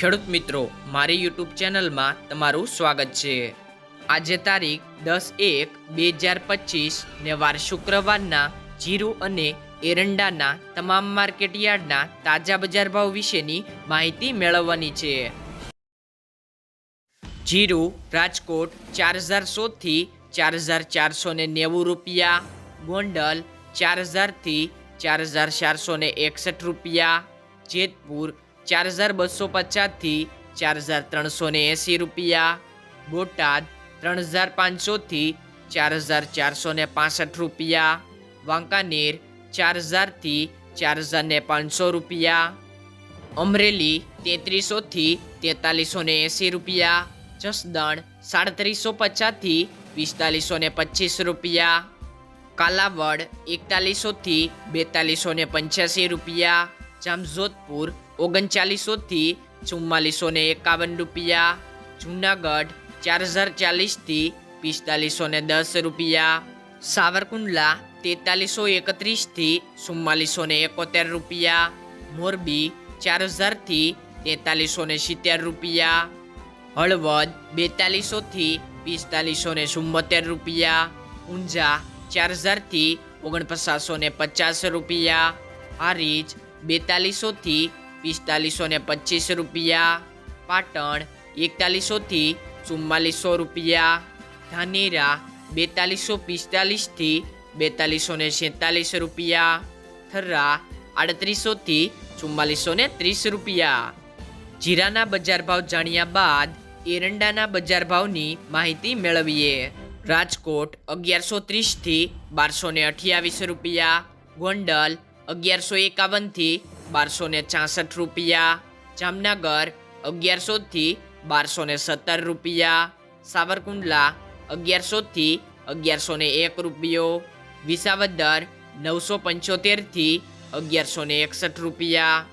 ખેડૂત મિત્રો, મારી યુટ્યુબ ચેનલમાં તમારું સ્વાગત છે. આજે તારીખ દસ એક બે હજાર પચીસ ને વાર શુક્રવારના જીરું અને એરંડાના તમામ માર્કેટ યાર્ડના તાજા બજાર ભાવ વિશેની માહિતી મેળવવાની છે. જીરું રાજકોટ ચાર હજાર સોથી ચાર હજાર ચારસો ને નેવું રૂપિયા, ગોંડલ ચાર હજારથી ચાર હજાર ચારસો ને એકસઠ રૂપિયા, જેતપુર ચાર હજાર બસો પચાસથી ચાર હજાર ત્રણસો ને એંસી રૂપિયા. બોટાદ ત્રણ હજાર પાંચસોથી ચાર હજાર ચારસો ને પાસઠ રૂપિયા. વાંકાનેર ચાર હજારથી ચાર હજાર ને પાંચસો રૂપિયા. અમરેલી તેત્રીસોથી તેતાલીસો ને એંસી રૂપિયા. જસદણ સાડત્રીસો પચાસથી પિસ્તાલીસો ને પચીસ રૂપિયા. કાલાવડ એકતાલીસોથી બેતાલીસો ને પંચ્યાસી રૂપિયા. જામજોધપુર ઓગણચાલીસોથી ચુમ્માલીસો ને એકાવન રૂપિયા, જુનાગઢ ચાર હજાર ચાલીસથી પિસ્તાલીસો ને દસ રૂપિયા, સાવરકુંડલા તેતાલીસો એકત્રીસથી ચુમ્માલીસો ને એકોતેર રૂપિયા, મોરબી ચાર હજારથી તેતાલીસો ને સિત્તેર રૂપિયા, હળવદ બેતાલીસોથી પિસ્તાલીસો ને ચુમ્મોતેર રૂપિયા, ઊંઝા ચાર હજારથી ઓગણપચાસો ને પચાસ રૂપિયા, હારીજ બેતાલીસોથી પિસ્તાલીસો ને પચીસ રૂપિયા, પાટણ એકતાલીસોથી ચુમ્માલીસો રૂપિયા, ધાનેરા બેતાલીસો પિસ્તાલીસથી બેતાલીસો ને સેતાલીસ રૂપિયા, થર્રા આડત્રીસોથી ચુમ્માલીસો ને ત્રીસ રૂપિયા. જીરાના બજાર ભાવ જાણ્યા બાદ એરંડાના બજાર ભાવની માહિતી મેળવીએ. રાજકોટ અગિયારસો ત્રીસથી બારસો ને અઠ્યાવીસ રૂપિયા, ગોંડલ અગિયારસો એકાવનથી બારસો ને છાસઠ રૂપિયા. જામનગર, અગિયારસોથી બારસો ને સત્તર રૂપિયા. સાવરકુંડલા, અગિયારસોથી અગિયારસો ને એક રૂપિયો. વિસાવદર, નવસો પંચોતેરથી અગિયારસો ને એકસઠ રૂપિયા.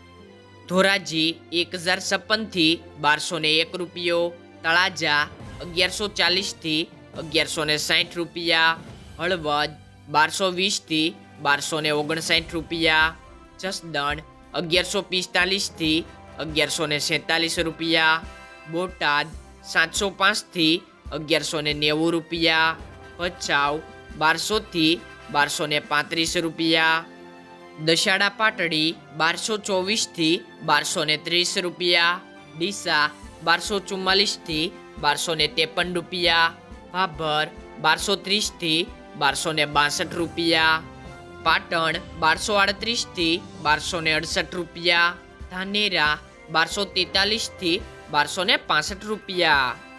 ધોરાજી એક હજાર છપ્પનથી બારસો ને એક રૂપિયો. તળાજા, અગિયારસો ચાલીસથી અગિયારસો ને સાઠ રૂપિયા. હળવદ, બારસો વીસથી બારસો ને ઓગણસાઠ રૂપિયા જસદણ અગિયારસો પિસ્તાલીસથી અગિયારસો ને સેતાલીસ રૂપિયા, બોટાદ, સાતસો પાંચથી અગિયારસો ને નેવું રૂપિયા, ભચાઉ બારસોથી બારસો ને પાંત્રીસ રૂપિયા દશાડા પાટડી, બારસો ચોવીસથી બારસો ને ત્રીસ રૂપિયા, ડીસા, બારસો ચુમ્માલીસથી બારસો ને ત્રેપન રૂપિયા, ભાભર, બારસો ત્રીસથી બારસો ને બાસઠ રૂપિયા પાટણ બારસો આડત્રીસથી બારસો ને અડસઠ રૂપિયા. ધાનેરા બારસો તેતાલીસથી બારસો ને રૂપિયા.